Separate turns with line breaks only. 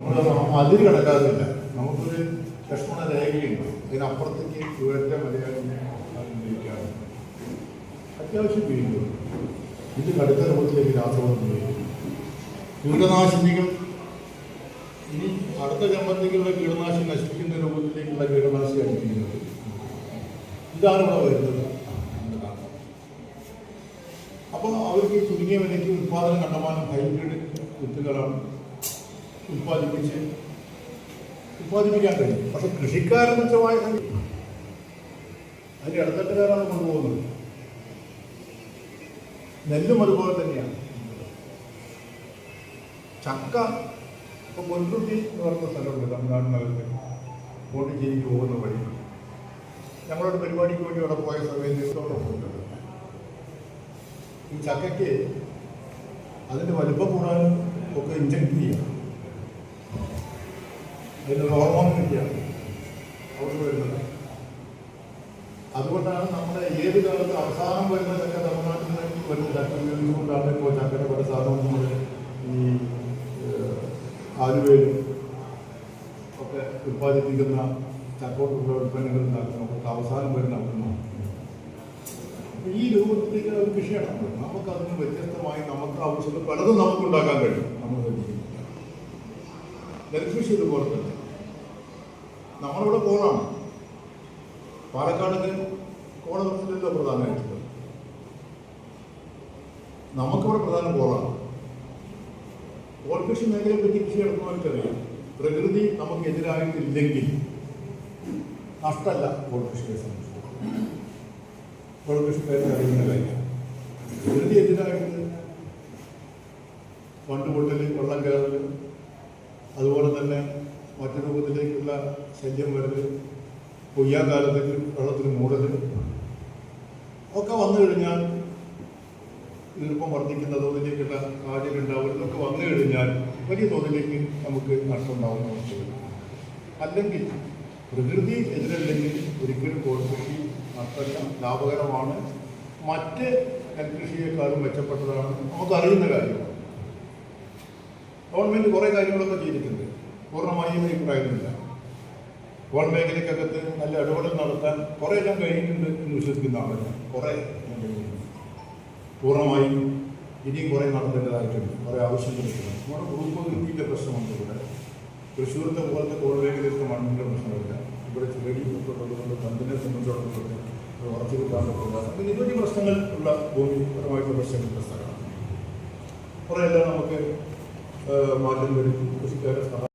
നമ്മൾ കിടക്കാറില്ല. നമുക്കൊരു ലക്ഷ്മണ രേഖയുണ്ട്. അതിനപ്പുറത്തേക്ക് ഇവരുടെ മലയാളം ഉപയോഗിക്കാറുണ്ട് അത്യാവശ്യം വീണ്ടും ഇത് കടുത്ത രൂപത്തിലേക്ക് രാസവളം ഉപയോഗിക്കും കീടനാശിനികൾ. ഇനി അടുത്ത ജന്മത്തേക്കുള്ള കീടനാശിനി നശിപ്പിക്കുന്ന രൂപത്തിലേക്കുള്ള കീടനാശിനി അടിക്കുന്നത് ഇതാണ് ഇവിടെ വരുന്നത്. അപ്പോൾ അവർക്ക് ചുരുങ്ങിയ വിലയ്ക്ക് ഉത്പാദനം കണ്ടമാനം ഹൈബ്രിഡ് വിത്തുകളാണ് ഉത്പാദിപ്പിച്ച് ഉത്പാദിപ്പിക്കാൻ കഴിയും. പക്ഷെ കൃഷിക്കാരൻ തുച്ഛമായ സംഖ്യ അതിന്റെ ഇടത്തട്ടുകാരാണ് കൊണ്ടുപോകുന്നത്. നെല്ലും അതുപോലെ തന്നെയാണ്. ചക്ക ഇപ്പൊ പൊൻകുട്ടി എന്ന് പറയുന്ന സ്ഥലമുണ്ട് തമിഴ്നാട് നഗരത്തിൽ പോണ്ടിച്ചേരിക്ക് പോകുന്ന വഴി. ഞങ്ങളുടെ പരിപാടിക്ക് വേണ്ടി അവിടെ പോയ സമയത്ത് പോകുന്നുണ്ട്. ഈ ചക്കയ്ക്ക് അതിന്റെ വലുപ്പം കൂടാനും ഒക്കെ ഇഞ്ചക്ട് ചെയ്യാം അതിന് ഹോർമോൺ കിട്ടിയാണ് വരുന്നത്. അതുകൊണ്ടാണ് നമ്മുടെ ഏത് കാലത്ത് അവസാനം വരുന്ന ചക്ക തമിഴ്നാട്ടിൽ നിന്ന് വരുന്ന ചക്ക കൊണ്ടാണ് ഇപ്പോൾ ചക്കയുടെ പല സാധനവും ഈ ആലുവയിലും ഒക്കെ ഉൽപ്പാദിപ്പിക്കുന്ന ചക്കോട്ടുള്ള ഉൽപ്പന്നങ്ങൾ ഉണ്ടാക്കുന്ന. നമുക്ക് അവസാനം വരുന്ന അവിടെ നിന്നാണ് അപ്പൊ ഈ രൂപത്തിലേക്ക് ഒരു വിഷയമാണ് നമുക്ക് അതിന് വ്യത്യസ്തമായി നമുക്ക് ആവശ്യമുള്ള പലതും നമുക്ക് ഉണ്ടാക്കാൻ കഴിയും. നമ്മൾ ശ്രദ്ധിക്കുന്നില്ല നെൽകൃഷി ഇതുപോലെ തന്നെ നമ്മളിവിടെ കോളാണ് പാലക്കാടിന് കോള നിർത്തില്ലല്ലോ പ്രധാനമായിട്ടുള്ളത്. നമുക്കിവിടെ പ്രധാനം കോളാണ്. കോൾ കൃഷി മേഖലയെ പറ്റി കൃഷി നടത്തുന്നവർക്കറിയാം. പ്രകൃതി നമുക്ക് എതിരായിട്ടില്ലെങ്കിൽ നഷ്ടമല്ല കോൾ കൃഷിയെ സംബന്ധിച്ച് കോൾ കൃഷിക്കാർക്ക് അറിയുന്ന കാര്യം പ്രകൃതി എതിരായിട്ട് പണ്ട് പൊട്ടൽ വെള്ളം കയറൽ അതുപോലെ തന്നെ മറ്റു രൂപത്തിലേക്കുള്ള ശല്യം വരൽ കൊയ്യാക്കാലത്തേക്ക് വെള്ളത്തിന് മൂടൽ ഒക്കെ വന്നു കഴിഞ്ഞാൽ ഈർപ്പം വർദ്ധിക്കുന്ന തോതിലേക്കുള്ള കാര്യം ഉണ്ടാവും ഇതൊക്കെ വന്നു കഴിഞ്ഞാൽ വലിയ തോതിലേക്ക് നമുക്ക് നഷ്ടമുണ്ടാവുന്ന അവസ്ഥ വരും അല്ലെങ്കിൽ പ്രകൃതി എതിരല്ലെങ്കിൽ ഒരിക്കലും കോഴിക്കൃഷി നഷ്ടമല്ല ലാഭകരമാണ്. മറ്റ് നെൽകൃഷിയെക്കാളും മെച്ചപ്പെട്ടതാണ്. നമുക്കറിയുന്ന കാര്യമാണ്. ഗവൺമെന്റ് കുറേ കാര്യങ്ങളൊക്കെ ചെയ്തിട്ടുണ്ട്. പൂർണമായും അഭിപ്രായമില്ല കോൾ മേഖലയ്ക്കകത്ത് നല്ല ഇടപെടൽ നടത്താൻ കുറേ എല്ലാം കഴിഞ്ഞിട്ടുണ്ട് എന്ന് വിശ്വസിക്കുന്ന ആളല്ല കുറേ പൂർണമായും ഇനിയും കുറേ നടത്തേണ്ടതായിട്ടുണ്ട്. കുറേ ആവശ്യങ്ങളുണ്ട് നമ്മുടെ ഗ്രൂപ്പ് വൃത്തിയുടെ പ്രശ്നമുണ്ട് ഇവിടെ. തൃശ്ശൂരത്തെ പോലത്തെ കോൾ മേഖലയിലത്തെ മണ്ണിന്റെ പ്രശ്നമില്ല. ഇവിടെ ചെടി ഉൾപ്പെട്ടുള്ളതുകൊണ്ട് പന്തിനെ സംബന്ധിച്ചിടത്തോളം ഉറച്ചു കിട്ടാനുള്ള പറ്റില്ല. പിന്നെ നിരവധി പ്രശ്നങ്ങൾ ഉള്ള ഭൂമിപരമായിട്ടുള്ള പ്രശ്നങ്ങളുടെ സ്ഥലമാണ്. കുറേ എല്ലാം നമുക്ക് മാറ്റം വരുത്തി. കൃഷിക്കാരെ സഹായിക്കും